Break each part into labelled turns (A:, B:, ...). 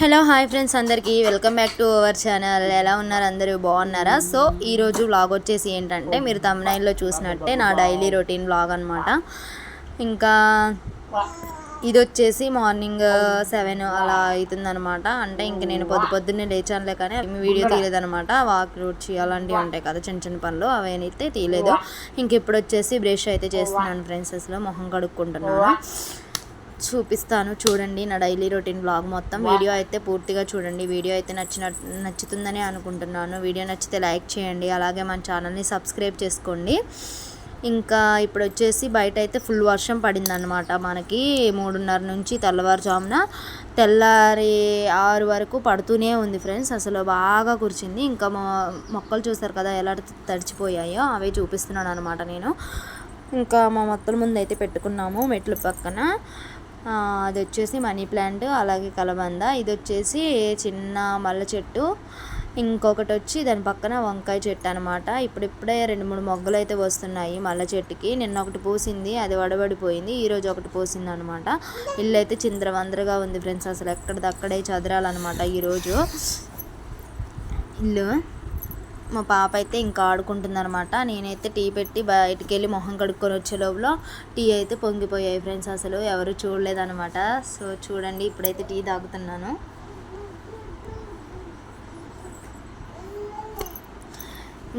A: Hello hi friends అందరికీ. Welcome back to our channel. ఎలా ఉన్నారు అందరూ? బాగున్నారా? సో ఈరోజు వ్లాగ్ వచ్చేసి ఏంటంటే మీరు తమిళనాడులో చూసినట్టే నా డైలీ రొటీన్ వ్లాగ్ అనమాట ఇంకా ఇది వచ్చేసి మార్నింగ్ సెవెన్ uh, అలా అవుతుందనమాట అంటే ఇంక నేను పొద్దు పొద్దున్నే లేచానులే కానీ వీడియో తీయలేదనమాట వాక్ రూట్స్ అలాంటివి ఉంటాయి కదా చిన్న చిన్న పనులు అవైతే తీయలేదు. ఇంక ఇప్పుడు వచ్చేసి బ్రష్ అయితే చేస్తున్నాను ఫ్రెండ్స్ అసలు మొహం కడుక్కుంటున్నాను. చూపిస్తాను. చూడండి నా డైలీ రొటీన్ బ్లాగ్ మొత్తం. వీడియో అయితే పూర్తిగా చూడండి. వీడియో అయితే నచ్చిన నచ్చుతుందని అనుకుంటున్నాను. వీడియో నచ్చితే లైక్ చేయండి. అలాగే మన ఛానల్ని సబ్స్క్రైబ్ చేసుకోండి. ఇంకా ఇప్పుడు వచ్చేసి బయట అయితే ఫుల్ వర్షం పడిందనమాట మనకి మూడున్నర నుంచి తెల్లవారుజామున తెల్లారి ఆరు వరకు పడుతూనే ఉంది ఫ్రెండ్స్. అసలు బాగా కురిచింది ఇంకా మొ- మొక్కలు చూస్తారు కదా ఎలా తడిచిపోయాయో అవే చూపిస్తున్నాను అనమాట నేను. ఇంకా మా మొక్కల ముందు అయితే పెట్టుకున్నాము మెట్ల పక్కన. అది వచ్చేసి మనీ ప్లాంట్ అలాగే కలబంద. ఇది వచ్చేసి చిన్న మల్ల చెట్టు. ఇంకొకటి వచ్చి దాని పక్కన వంకాయ చెట్టు అనమాట ఇప్పుడిప్పుడే రెండు మూడు మొగ్గలు అయితే వస్తున్నాయి మల్ల చెట్టుకి. నిన్న ఒకటి పూసింది అది వడబడిపోయింది. ఈరోజు ఒకటి పూసింది అనమాట ఇల్లు అయితే చింద్రవందరగా ఉంది ఫ్రెండ్స్. అసలు ఎక్కడిదక్కడే చదరాలన్నమాట ఈరోజు ఇల్లు మా పాప అయితే ఇంకా ఆడుకుంటుందనమాట నేనైతే టీ పెట్టి బయటికి వెళ్ళి మొహం కడుక్కొని వచ్చే లోపల టీ అయితే పొంగిపోయాయి ఫ్రెండ్స్ అసలు. ఎవరు చూడలేదన్నమాట. సో చూడండి ఇప్పుడైతే టీ తాగుతున్నాను.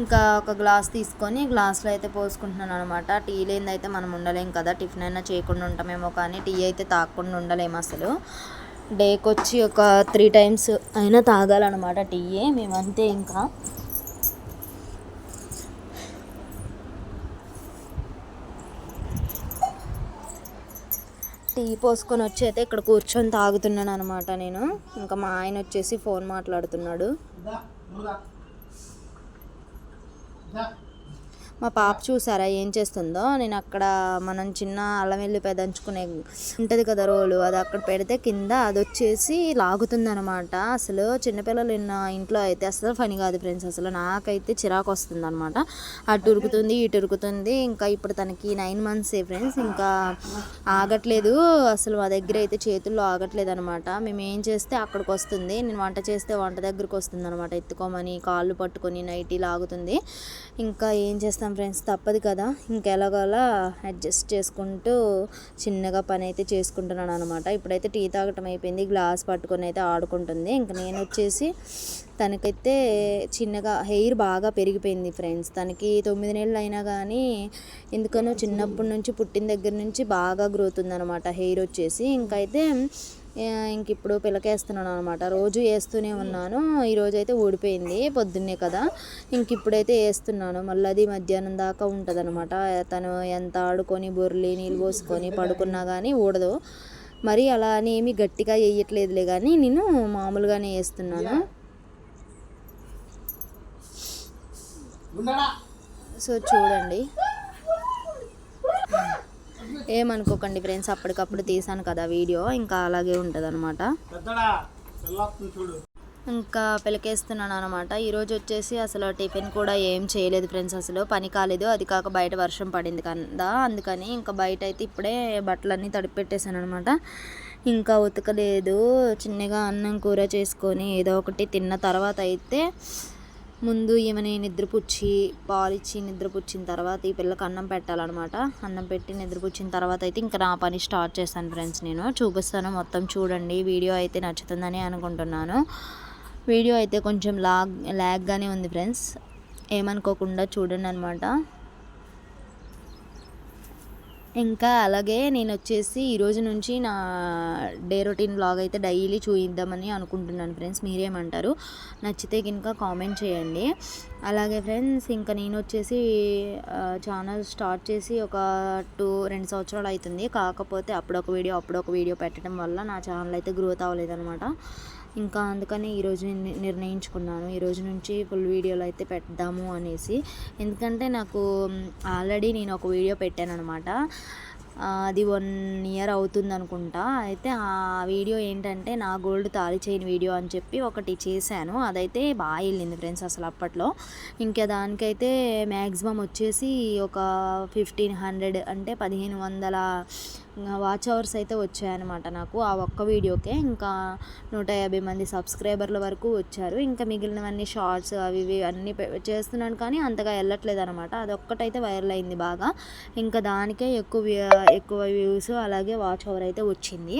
A: ఇంకా ఒక గ్లాస్ తీసుకొని గ్లాస్లో అయితే పోసుకుంటున్నాను అనమాట టీ లేనిదైతే మనం ఉండలేం కదా. టిఫిన్ అయినా చేయకుండా ఉంటామేమో కానీ టీ అయితే తాగకుండా ఉండలేము అసలు. డేకొచ్చి ఒక త్రీ టైమ్స్ అయినా తాగాలన్నమాట టీ మేమంతే ఇంకా. టీ పోసుకొని వచ్చి అయితే ఇక్కడ కూర్చొని తాగుతున్నాను అనమాట నేను. ఇంకా మా ఆయన వచ్చేసి ఫోన్ మాట్లాడుతున్నాడు. మా పాప చూసారా ఏం చేస్తుందో? నేను అక్కడ మనం చిన్న అల్లం వెల్లిపాయ దంచుకునే ఉంటుంది కదా రోలు అది అక్కడ పెడితే కింద అది వచ్చేసి లాగుతుంది అనమాట అసలు చిన్నపిల్లలు నిన్న ఇంట్లో అయితే అసలు పని కాదు ఫ్రెండ్స్ అసలు నాకైతే చిరాకు వస్తుంది అనమాట అటు ఉరుకుతుంది ఇటు ఉరుకుతుంది ఇంకా ఇప్పుడు తనకి నైన్ మంత్స్ ఫ్రెండ్స్ ఇంకా ఆగట్లేదు. అసలు మా దగ్గర అయితే చేతుల్లో ఆగట్లేదు అనమాట మేము ఏం చేస్తే అక్కడికి వస్తుంది నేను వంట చేస్తే వంట దగ్గరికి వస్తుంది అనమాట ఎత్తుకోమని కాళ్ళు పట్టుకొని నైట్ లాగుతుంది. ఇంకా ఏం చేస్తాను చేస్తాం ఫ్రెండ్స్ తప్పదు కదా. ఇంకెలాగోలా అడ్జస్ట్ చేసుకుంటూ చిన్నగా పని అయితే చేసుకుంటున్నాను అనమాట ఇప్పుడైతే టీ తాగటం అయిపోయింది గ్లాస్ పట్టుకొని అయితే ఆడుకుంటుంది. ఇంకా నేను వచ్చేసి తనకైతే చిన్నగా హెయిర్ బాగా పెరిగిపోయింది ఫ్రెండ్స్. తనకి తొమ్మిది నెలలు అయినా కానీ ఎందుకనో చిన్నప్పటి నుంచి పుట్టిన దగ్గర నుంచి బాగా గ్రోత్ ఉందన్నమాట హెయిర్ వచ్చేసి. ఇంకైతే ఇంక ఇప్పుడు పిలకేస్తున్నాను అనమాట. రోజు వేస్తూనే ఉన్నాను. ఈరోజు అయితే ఊడిపోయింది పొద్దున్నే కదా. ఇంక ఇప్పుడైతే వేస్తున్నాను మళ్ళీ అది మధ్యాహ్నం దాకా ఉంటుంది అనమాట తను ఎంత ఆడుకొని బొర్లి నీళ్ళు పోసుకొని పడుకున్నా కానీ ఊడదు. మరి అలా అని ఏమీ గట్టిగా వేయట్లేదులే కానీ నేను మామూలుగానే వేస్తున్నాను సో చూడండి. ఏమనుకోకండి ఫ్రెండ్స్ అప్పటికప్పుడు తీసాను కదా వీడియో ఇంకా అలాగే ఉంటుంది అనమాట ఇంకా పిలకేస్తున్నాను అనమాట ఈరోజు వచ్చేసి అసలు టిఫిన్ కూడా ఏం చేయలేదు ఫ్రెండ్స్ అసలు పని కాలేదు అది కాక బయట వర్షం పడింది కదా అందుకని ఇంకా బయట అయితే ఇప్పుడే బట్టలన్నీ తడిపెట్టేశాను అనమాట ఇంకా ఉతకలేదు చిన్నగా అన్నం కూర చేసుకొని ఏదో ఒకటి తిన్న తర్వాత అయితే ముందు ఈమెని నిద్రపుచ్చి పాలిచ్చి నిద్రపుచ్చిన తర్వాత ఈ పిల్లకి అన్నం పెట్టాలన్నమాట. అన్నం పెట్టి నిద్రపుచ్చిన తర్వాత అయితే ఇంకా నా పని స్టార్ట్ చేస్తాను ఫ్రెండ్స్ నేను. చూపిస్తాను మొత్తం చూడండి. వీడియో అయితే నచ్చుతుందని అనుకుంటున్నాను. వీడియో అయితే కొంచెం లాగ్ లాగ్గానే ఉంది ఫ్రెండ్స్. ఏమనుకోకుండా చూడండి అనమాట ఇంకా అలాగే నేను వచ్చేసి ఈ రోజు నుంచి నా డే రొటీన్ బ్లాగ్ అయితే డైలీ చూయిద్దామని అనుకుంటున్నాను ఫ్రెండ్స్. మీరేమంటారు? నచ్చితే కనుక కామెంట్ చేయండి. అలాగే ఫ్రెండ్స్ ఇంకా నేను వచ్చేసి ఛానల్ స్టార్ట్ చేసి ఒక టూ రెండు సంవత్సరాలు అవుతుంది. కాకపోతే అప్పుడొక వీడియో అప్పుడు ఒక వీడియో పెట్టడం వల్ల నా ఛానల్ అయితే గ్రోత్ అవ్వలేదన్నమాట. ఇంకా అందుకని ఈరోజు నిర్ణయించుకున్నాను. ఈరోజు నుంచి ఫుల్ వీడియోలు అయితే పెడదాము అనేసి. ఎందుకంటే నాకు ఆల్రెడీ నేను ఒక వీడియో పెట్టాను అనమాట అది వన్ ఇయర్ అవుతుంది అనుకుంటా అయితే ఆ వీడియో ఏంటంటే నా గోల్డ్ తాళి చేయని వీడియో అని చెప్పి ఒకటి చేశాను. అదైతే బాగా వెళ్ళింది ఫ్రెండ్స్ అసలు అప్పట్లో. ఇంకా దానికైతే మ్యాక్సిమం వచ్చేసి ఒక ఫిఫ్టీన్ హండ్రెడ్ అంటే పదిహేను వందల వాచ్ అవర్స్ అయితే వచ్చాయన్నమాట నాకు. ఆ ఒక్క వీడియోకే ఇంకా నూట యాభై మంది సబ్స్క్రైబర్ల వరకు వచ్చారు. ఇంకా మిగిలినవన్నీ షార్ట్స్ అవి ఇవి అన్నీ చేస్తున్నాను కానీ అంతగా వెళ్ళట్లేదు అనమాట అదొక్కటైతే వైరల్ అయింది బాగా. ఇంకా దానికే ఎక్కువ ఎక్కువ వ్యూస్ అలాగే వాచ్ అవర్ అయితే వచ్చింది.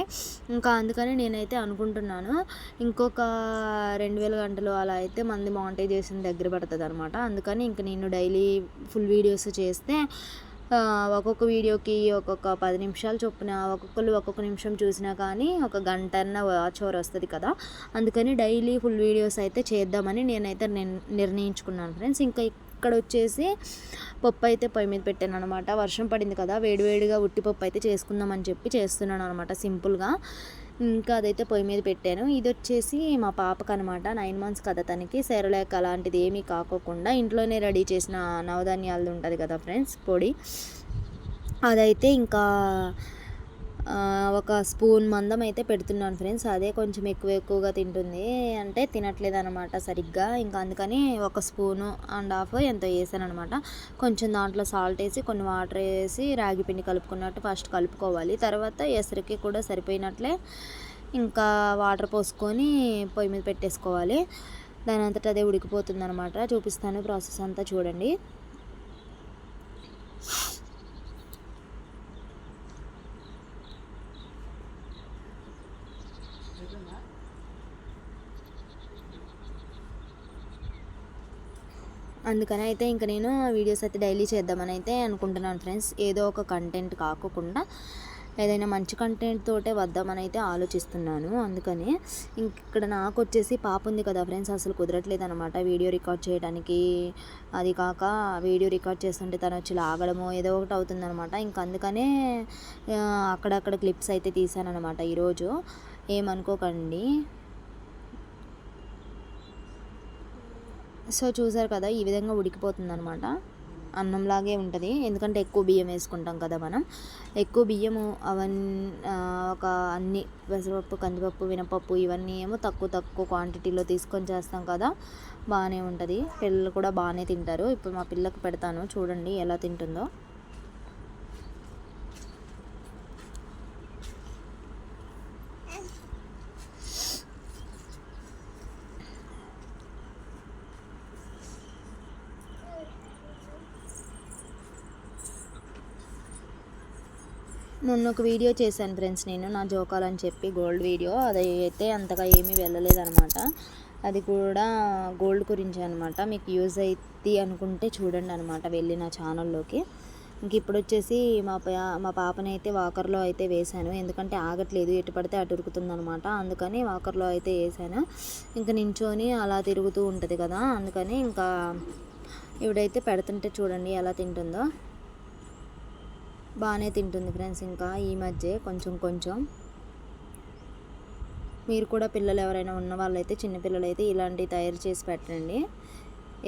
A: ఇంకా అందుకని నేనైతే అనుకుంటున్నాను ఇంకొక రెండు వేల గంటలు అలా అయితే మంది మానిటైజేషన్ దగ్గర పడుతుంది అనమాట అందుకని ఇంక నేను డైలీ ఫుల్ వీడియోస్ చేస్తే ఒక్కొక్క వీడియోకి ఒక్కొక్క పది నిమిషాలు చొప్పున ఒక్కొక్కరు ఒక్కొక్క నిమిషం చూసినా కానీ ఒక గంట అన్న వాచ్ అవర్ వస్తుంది కదా. అందుకని డైలీ ఫుల్ వీడియోస్ అయితే చేద్దామని నేనైతే నిర్ణయించుకున్నాను ఫ్రెండ్స్. ఇంకా ఇక్కడ వచ్చేసి పప్పు అయితే పొయ్యి మీద పెట్టాను అనమాట వర్షం పడింది కదా వేడివేడిగా ఉట్టి పప్పు అయితే చేసుకుందామని చెప్పి చేస్తున్నాను అనమాట సింపుల్గా. ఇంకా అదైతే పొయ్యి మీద పెట్టాను. ఇది వచ్చేసి మా పాపకు అనమాట నైన్ మంత్స్ కదా తనకి. సెరలాక్ అలాంటిది ఏమీ కాకోకుండా ఇంట్లోనే రెడీ చేసిన నవధాన్యాలు ఉంటుంది కదా ఫ్రెండ్స్ పొడి. అదైతే ఇంకా ఒక స్పూన్ మందం అయితే పెడుతున్నాను ఫ్రెండ్స్. అదే కొంచెం ఎక్కువ ఎక్కువగా తింటుంది. అంటే తినట్లేదు అనమాట సరిగ్గా. ఇంకా అందుకని ఒక స్పూను అండ్ హాఫ్ ఎంతో వేసాను అనమాట కొంచెం దాంట్లో సాల్ట్ వేసి కొన్ని వాటర్ వేసి రాగి పిండి కలుపుకున్నట్టు ఫస్ట్ కలుపుకోవాలి. తర్వాత ఎసరికి కూడా సరిపోయినట్లే ఇంకా వాటర్ పోసుకొని పొయ్యి మీద పెట్టేసుకోవాలి. దాని అంతటా అదే ఉడికిపోతుంది అనమాట చూపిస్తాను ప్రాసెస్ అంతా చూడండి. అందుకని అయితే ఇంక నేను వీడియోస్ అయితే డైలీ చేద్దామని అయితే అనుకుంటున్నాను ఫ్రెండ్స్. ఏదో ఒక కంటెంట్ కాకుండా ఏదైనా మంచి కంటెంట్ తోటే వద్దామని అయితే ఆలోచిస్తున్నాను. అందుకని ఇక్కడ నాకు వచ్చేసి పాప ఉంది కదా ఫ్రెండ్స్ అసలు కుదరట్లేదు అనమాట వీడియో రికార్డ్ చేయడానికి అది కాక వీడియో రికార్డ్ చేస్తుంటే తను వచ్చి లాగడము ఏదో ఒకటి అవుతుంది అనమాట ఇంక అందుకనే అక్కడక్కడ క్లిప్స్ అయితే తీసాను అనమాట ఈరోజు. ఏమనుకోకండి. సో చూసారు కదా ఈ విధంగా ఉడికిపోతుంది అనమాట అన్నంలాగే ఉంటుంది. ఎందుకంటే ఎక్కువ బియ్యం వేసుకుంటాం కదా మనం. ఎక్కువ బియ్యము అవన్నీ ఒక అన్ని పెసరపప్పు కందిపప్పు వినపప్పు ఇవన్నీ ఏమో తక్కువ తక్కువ క్వాంటిటీలో తీసుకొని చేస్తాం కదా బాగానే ఉంటుంది. పిల్లలు కూడా బాగానే తింటారు. ఇప్పుడు మా పిల్లకి పెడతాను. చూడండి ఎలా తింటుందో. మొన్న ఒక వీడియో చేశాను ఫ్రెండ్స్ నేను నా జోకాలు అని చెప్పి గోల్డ్ వీడియో. అది అయితే అంతగా ఏమీ వెళ్ళలేదన్నమాట. అది కూడా గోల్డ్ గురించి అనమాట మీకు యూజ్ అవుతుంది అనుకుంటే చూడండి అనమాట వెళ్ళి నా ఛానల్లోకి. ఇంక ఇప్పుడు వచ్చేసి మా పా మా పాపని అయితే వాకర్లో అయితే వేశాను. ఎందుకంటే ఆగట్లేదు ఎటు పడితే అటు ఉరుకుతుంది అనమాట అందుకని వాకర్లో అయితే వేసాను ఇంకా నించొని అలా తిరుగుతూ ఉంటుంది కదా అందుకని ఇంకా ఇవిడైతే పెడుతుంటే చూడండి ఎలా తింటుందో. బాగానే తింటుంది ఫ్రెండ్స్ ఇంకా ఈ మధ్య కొంచెం కొంచెం. మీరు కూడా పిల్లలు ఎవరైనా ఉన్న వాళ్ళైతే చిన్నపిల్లలు అయితే ఇలాంటివి తయారు చేసి పెట్టండి.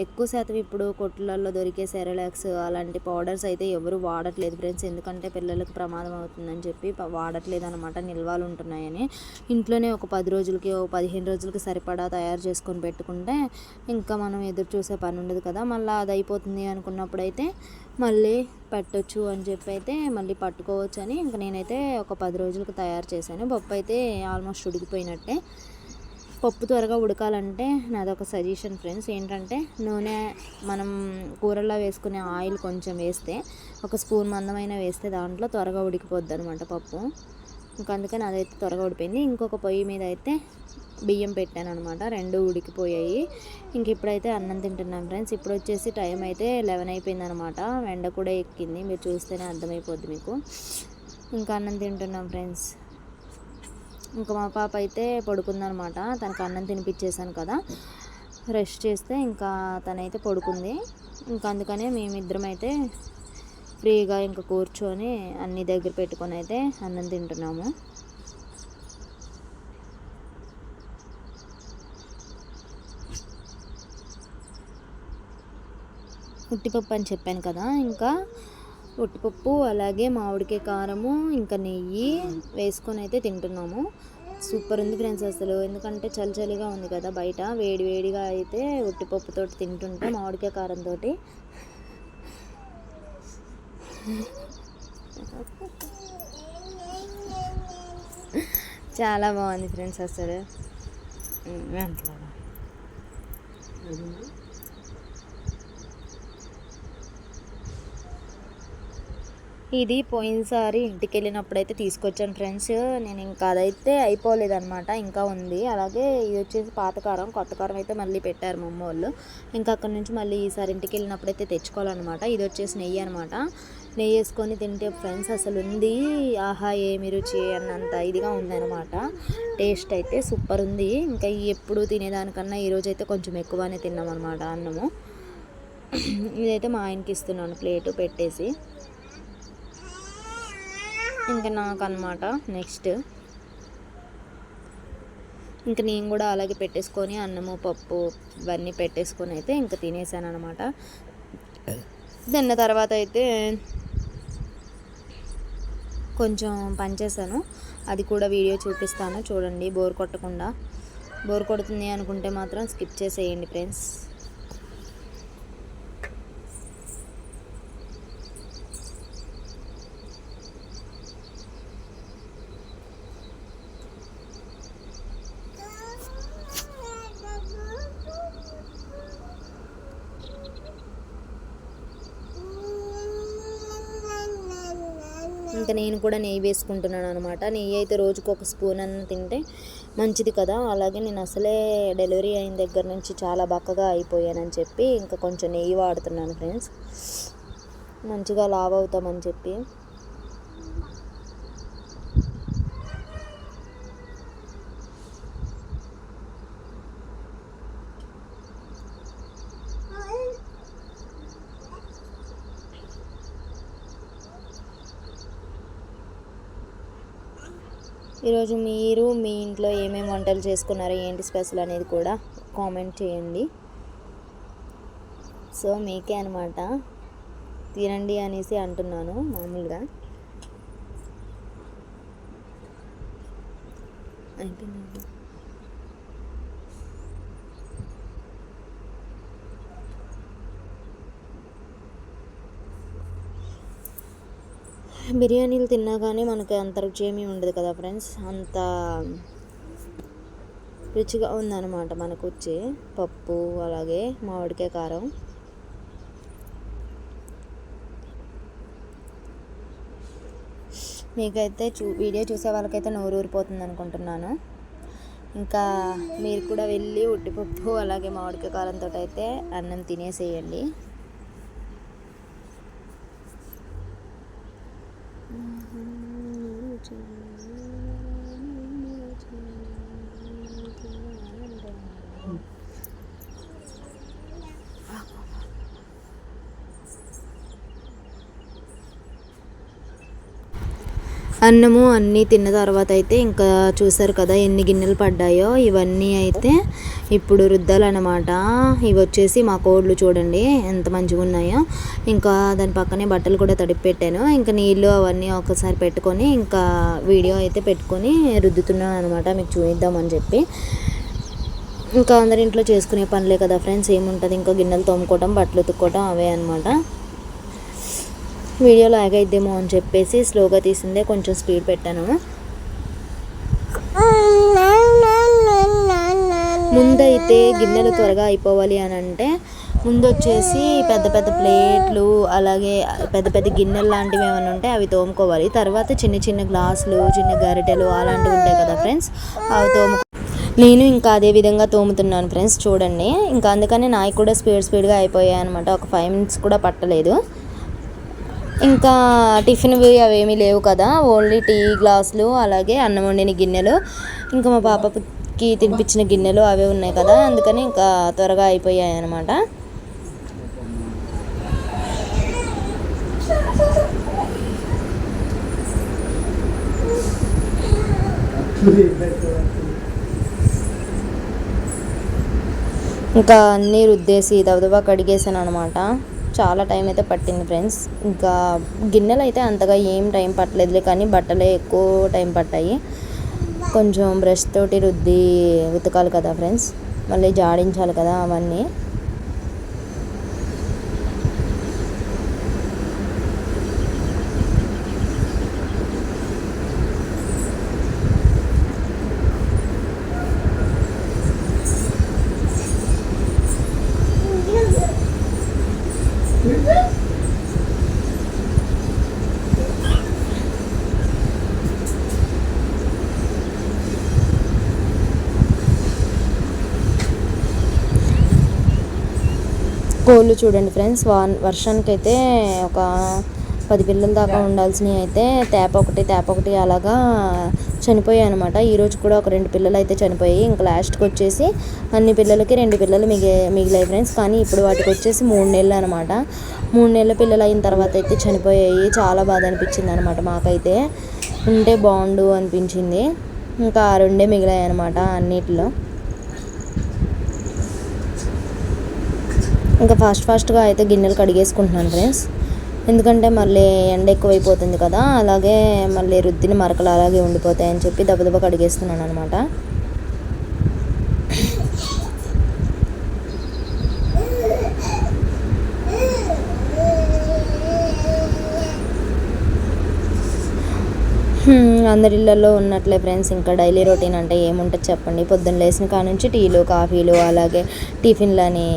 A: ఎక్కువ శాతం ఇప్పుడు కొట్లలో దొరికే సెరలాక్స్ అలాంటి పౌడర్స్ అయితే ఎవరు వాడట్లేదు ఫ్రెండ్స్. ఎందుకంటే పిల్లలకు ప్రమాదం అవుతుందని చెప్పి వాడట్లేదు అనమాట నిల్వలు ఉంటున్నాయని. ఇంట్లోనే ఒక పది రోజులకి ఒక పదిహేను రోజులకి సరిపడా తయారు చేసుకొని పెట్టుకుంటే ఇంకా మనం ఎదురు చూసే పని ఉండదు కదా. మళ్ళీ అది అయిపోతుంది అనుకున్నప్పుడు అయితే మళ్ళీ పెట్టచ్చు అని చెప్పి అయితే మళ్ళీ పట్టుకోవచ్చు అని ఇంకా నేనైతే ఒక పది రోజులకు తయారు చేశాను. పప్పు అయితే ఆల్మోస్ట్ ఉడికిపోయినట్టే. పప్పు త్వరగా ఉడకాలంటే నాదొక సజెషన్ ఫ్రెండ్స్. ఏంటంటే నూనె మనం కూరల్లో వేసుకునే ఆయిల్ కొంచెం వేస్తే ఒక స్పూన్ మందమైన వేస్తే దాంట్లో త్వరగా ఉడికిపోద్ది అనమాట పప్పు. ఇంకా అందుకని అదైతే త్వరగా ఉడిపోయింది ఇంకొక పొయ్యి మీద అయితే బియ్యం పెట్టాను అనమాట రెండు ఉడికిపోయాయి. ఇంక ఇప్పుడైతే అన్నం తింటున్నాం ఫ్రెండ్స్. ఇప్పుడు వచ్చేసి టైం అయితే లెవెన్ అయిపోయింది అనమాట ఎండ కూడా ఎక్కింది. మీరు చూస్తేనే అర్థమైపోద్ది మీకు. ఇంకా అన్నం తింటున్నాం ఫ్రెండ్స్. ఇంకా మా పాప అయితే పడుకుందనమాట తనకు అన్నం తినిపించేశాను కదా. రెస్ట్ చేస్తే ఇంకా తనైతే పడుకుంది. ఇంకా అందుకనే మేమిద్దరం అయితే ఫ్రీగా ఇంకా కూర్చొని అన్ని దగ్గర పెట్టుకొని అయితే అన్నం తింటున్నాము. ఉట్టిపప్పు అని చెప్పాను కదా ఇంకా ఉట్టిపప్పు అలాగే మామిడికాయ కారము ఇంకా నెయ్యి వేసుకొని అయితే తింటున్నాము. సూపర్ ఉంది ఫ్రెండ్స్ అసలు ఎందుకంటే చలి చలిగా ఉంది కదా బయట వేడి వేడిగా అయితే ఉట్టిపప్పుతో తింటుంటే మామిడికాయ కారంతో చాలా బాగుంది ఫ్రెండ్స్ అసలు. ఇది పోయినసారి ఇంటికి వెళ్ళినప్పుడు అయితే తీసుకొచ్చాను ఫ్రెండ్స్. నేను ఇంకా అదైతే అయిపోలేదన్నమాట. ఇంకా ఉంది. అలాగే ఇది వచ్చేసి పాత కారం కొత్త కారం అయితే మళ్ళీ పెట్టారు మా అమ్మ వాళ్ళు. ఇంకా అక్కడ నుంచి మళ్ళీ ఈసారి ఇంటికి వెళ్ళినప్పుడు అయితే తెచ్చుకోవాలన్నమాట. ఇది వచ్చేసి నెయ్యి అనమాట నెయ్యి వేసుకొని తింటే ఫ్రెండ్స్ అసలు ఉంది. ఆహా ఏమి రుచి అన్నంత ఇదిగా ఉందన్నమాట. టేస్ట్ అయితే సూపర్ ఉంది. ఇంకా ఎప్పుడు తినేదానికన్నా ఈరోజు అయితే కొంచెం ఎక్కువనే తిన్నాం అనమాట అన్నము. ఇదైతే మా ఆయనకి ఇస్తున్నాను ప్లేటు పెట్టేసి. ఇంకా నాకు అనమాట నెక్స్ట్. ఇంకా నేను కూడా అలాగే పెట్టేసుకొని అన్నము పప్పు ఇవన్నీ పెట్టేసుకొని అయితే ఇంకా తినేసాను అనమాట తిన్న తర్వాత అయితే కొంచెం పనిచేసాను అది కూడా వీడియో చూపిస్తాను. చూడండి బోర్ కొట్టకుండా. బోర్ కొడుతుంది అనుకుంటే మాత్రం స్కిప్ చేసేయండి ఫ్రెండ్స్ ఇంకా నేను కూడా నెయ్యి వేసుకుంటున్నాను అనమాట నెయ్యి అయితే రోజుకు ఒక స్పూన్ అన్న తింటే మంచిది కదా. అలాగే నేను అసలే డెలివరీ అయిన దగ్గర నుంచి చాలా బక్కగా అయిపోయానని చెప్పి ఇంకా కొంచెం నెయ్యి వాడుతున్నాను ఫ్రెండ్స్. మంచిగా లావ్ అవుతామని చెప్పి. ఈరోజు మీరు మీ ఇంట్లో ఏమేమి వంటలు చేసుకున్నారో ఏంటి స్పెషల్ అనేది కూడా కామెంట్ చేయండి. సో మీకే అనమాట తినండి అనేసి అంటున్నాను మామూలుగా. అయిపోయింది? బిర్యానీలు తిన్నా కానీ మనకి అంత రుచి ఏమీ ఉండదు కదా ఫ్రెండ్స్. అంత రుచిగా ఉందన్నమాట మనకు వచ్చి పప్పు అలాగే మామిడికాయ కారం. మీకైతే చూ వీడియో చూసే వాళ్ళకైతే నోరు ఊరిపోతుంది అనుకుంటున్నాను. ఇంకా మీరు కూడా వెళ్ళి ఉట్టిపప్పు అలాగే మామిడికాయ కారంతో అయితే అన్నం తినేసేయండి. అన్నము అన్నీ తిన్న తర్వాత అయితే ఇంకా చూసారు కదా ఎన్ని గిన్నెలు పడ్డాయో ఇవన్నీ అయితే ఇప్పుడు రుద్దాలన్నమాట. ఇవి వచ్చేసి మా కోళ్ళు చూడండి ఎంత మంచిగా ఉన్నాయో. ఇంకా దాని పక్కనే బట్టలు కూడా తడిపి పెట్టాను ఇంకా నీళ్ళు అవన్నీ ఒకసారి పెట్టుకొని ఇంకా వీడియో అయితే పెట్టుకొని రుద్దుతున్నాను అనమాట మీకు చూపిద్దామని చెప్పి. ఇంకా అందరి ఇంట్లో చేసుకునే పనులే కదా ఫ్రెండ్స్. ఏముంటుంది? ఇంకా గిన్నెలు తోముకోవటం బట్టలు ఉతుక్కోవటం అవే అనమాట వీడియో లాగ్ అయిద్దేమో అని చెప్పేసి స్లోగా తీసిందే కొంచెం స్పీడ్ పెట్టాను. ముందైతే గిన్నెలు త్వరగా అయిపోవాలి అని అంటే ముందు వచ్చేసి పెద్ద పెద్ద ప్లేట్లు అలాగే పెద్ద పెద్ద గిన్నెలు లాంటివి ఏమైనా ఉంటే అవి తోముకోవాలి. తర్వాత చిన్న చిన్న గ్లాసులు చిన్న గరిటెలు అలాంటివి ఉంటాయి కదా ఫ్రెండ్స్ అవి తోము నేను ఇంకా అదే విధంగా తోముతున్నాను ఫ్రెండ్స్ చూడండి. ఇంకా అందుకని నాకు కూడా స్పీడ్ స్పీడ్గా అయిపోయాయి అనమాట ఒక ఫైవ్ మినిట్స్ కూడా పట్టలేదు. ఇంకా టిఫిన్వి అవేమీ లేవు కదా. ఓన్లీ టీ గ్లాసులు అలాగే అన్నం వండిన గిన్నెలు. ఇంకా మా పాపకి తినిపించిన గిన్నెలు అవే ఉన్నాయి కదా. అందుకని ఇంకా త్వరగా అయిపోయాయి అనమాట ఇంకా అన్నీ రుద్దేసి దబదబా కడిగేసాను అనమాట చాలా టైం అయితే పట్టింది ఫ్రెండ్స్. ఇంకా గిన్నెలు అయితే అంతగా ఏం టైం పట్టలేదులే కానీ బట్టలే ఎక్కువ టైం పట్టాయి. కొంచెం బ్రష్ తోటి రుద్ది ఉతకాలి కదా ఫ్రెండ్స్. మళ్ళీ జాడించాలి కదా అవన్నీ. కోళ్ళు చూడండి ఫ్రెండ్స్ వా అయితే ఒక పది పిల్లల దాకా ఉండాల్సినవి అయితే తేప ఒకటి తేప ఒకటి అలాగా చనిపోయాయి అనమాట ఈరోజు కూడా ఒక రెండు పిల్లలు అయితే చనిపోయాయి. ఇంకా లాస్ట్కి వచ్చేసి అన్ని పిల్లలకి రెండు పిల్లలు మిగి మిగిలాయి ఫ్రెండ్స్. కానీ ఇప్పుడు వాటికి వచ్చేసి మూడు నెలలు అనమాట మూడు నెలల పిల్లలు అయిన తర్వాత అయితే చనిపోయాయి. చాలా బాధ అనిపించింది అనమాట మాకైతే. ఉంటే బాగుండు అనిపించింది. ఇంకా ఆ రెండే మిగిలాయి అనమాట అన్నిటిలో. ఇంకా ఫాస్ట్ ఫాస్ట్గా అయితే గిన్నెలు కడిగేసుకుంటున్నాను ఫ్రెండ్స్. ఎందుకంటే మళ్ళీ ఎండ ఎక్కువైపోతుంది కదా అలాగే మళ్ళీ రుద్దిన మరకలు అలాగే ఉండిపోతాయని చెప్పి దెబ్బ కడిగేస్తున్నాను అనమాట అందరి ఇళ్ళల్లో ఉన్నట్లే ఫ్రెండ్స్ ఇంకా డైలీ రొటీన్ అంటే ఏముంటుంది చెప్పండి. పొద్దున్న లేచిన కాడ నుంచి టీలు కాఫీలు అలాగే టిఫిన్లని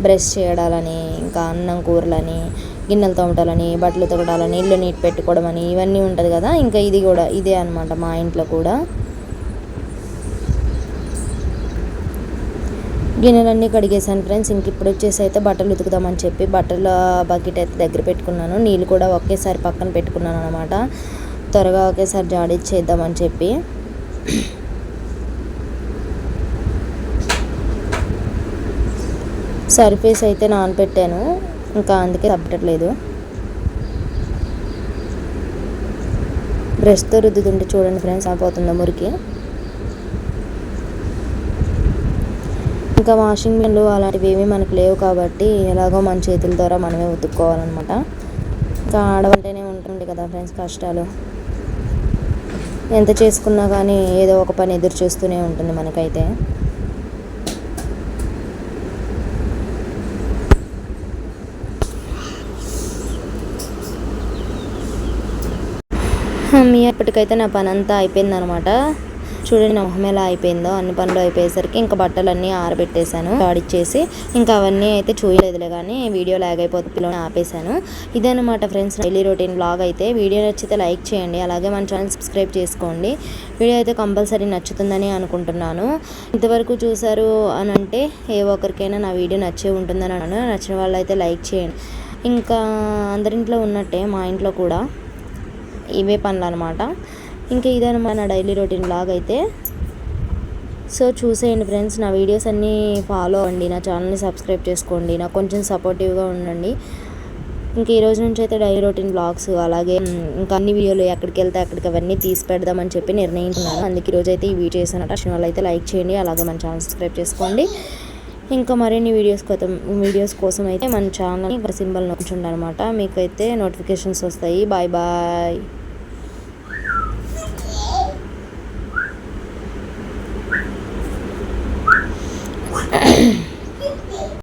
A: బ్రష్ చేయడాలని ఇంకా అన్నం కూరలని గిన్నెలు తోమటాలని బట్టలు తొగడాలని ఇల్లు నీట్ పెట్టుకోవడం అని ఇవన్నీ ఉంటుంది కదా. ఇంకా ఇది కూడా ఇదే అనమాట మా ఇంట్లో కూడా. గిన్నెలన్నీ కడిగేసాను ఫ్రెండ్స్. ఇంక ఇప్పుడు వచ్చేసి అయితే బట్టలు ఉతుకుదామని చెప్పి బట్టల బకెట్ అయితే దగ్గర పెట్టుకున్నాను. నీళ్ళు కూడా ఒకేసారి పక్కన పెట్టుకున్నాను అనమాట త్వరగా ఒకేసారి జాడిచ్చేద్దామని చెప్పి. సర్ఫేస్ అయితే నానబెట్టాను ఇంకా అందుకే తప్పట్లేదు బ్రష్తో రుద్దుతుంటే చూడండి ఫ్రెండ్స్ ఆపోతుందా మురికి? ఇంకా వాషింగ్ మిషన్లు అలాంటివి ఏమీ మనకు లేవు కాబట్టి ఎలాగో మన చేతుల ద్వారా మనమే ఉతుక్కోవాలన్నమాట. ఇంకా ఆడవంటేనే ఉంటుంది కదా ఫ్రెండ్స్ కష్టాలు. ఎంత చేసుకున్నా కానీ ఏదో ఒక పని ఎదురు చూస్తూనే ఉంటుంది మనకైతే. మీ ఇప్పటికైతే నా పని అంతా అయిపోయింది అనమాట చూడండి నా మొహం ఎలా అయిపోయిందో అన్ని పనులు అయిపోయేసరికి ఇంకా బట్టలన్నీ ఆరబెట్టేశాను ఆడిచ్చేసి ఇంకా అవన్నీ అయితే చూయలేదులే కానీ వీడియో లాగ్ అయిపోతే పిల్లని ఆపేశాను. ఇదన్నమాట ఫ్రెండ్స్ డైలీ రొటీన్ బ్లాగ్ అయితే. వీడియో నచ్చితే లైక్ చేయండి అలాగే మన ఛానల్ సబ్స్క్రైబ్ చేసుకోండి. వీడియో అయితే కంపల్సరీ నచ్చుతుందని అనుకుంటున్నాను. ఇంతవరకు చూసారు అని అంటే ఏ ఒక్కరికైనా నా వీడియో నచ్చే ఉంటుందని అన్నాను. నచ్చిన వాళ్ళు అయితే లైక్ చేయండి. ఇంకా అందరింట్లో ఉన్నట్టే మా ఇంట్లో కూడా ఇవే పనులు అనమాట ఇంకా ఇదనమాట నా డైలీ రొటీన్ బ్లాగ్ అయితే. సో చూసేయండి ఫ్రెండ్స్ నా వీడియోస్ అన్నీ ఫాలో అవ్వండి. నా ఛానల్ని సబ్స్క్రైబ్ చేసుకోండి. నాకు కొంచెం సపోర్టివ్గా ఉండండి. ఇంక ఈ రోజు నుంచి అయితే డైలీ రొటీన్ బ్లాగ్స్ అలాగే ఇంకా అన్ని వీడియోలు ఎక్కడికి వెళ్తే అక్కడికి అవన్నీ తీసి పెడదామని చెప్పి నిర్ణయించుకున్నాను. అందుకే ఈరోజు రోజు అయితే ఈ వీడియో చేసినట్టు వచ్చిన వాళ్ళు అయితే లైక్ చేయండి. అలాగే మన ఛానల్ సబ్స్క్రైబ్ చేసుకోండి. ఇంకా మరిన్ని వీడియోస్ కోసం వీడియోస్ కోసం అయితే మన ఛానల్ని సింబల్ నొక్కుంటుండ అనమాట మీకైతే నోటిఫికేషన్స్ వస్తాయి. Bye bye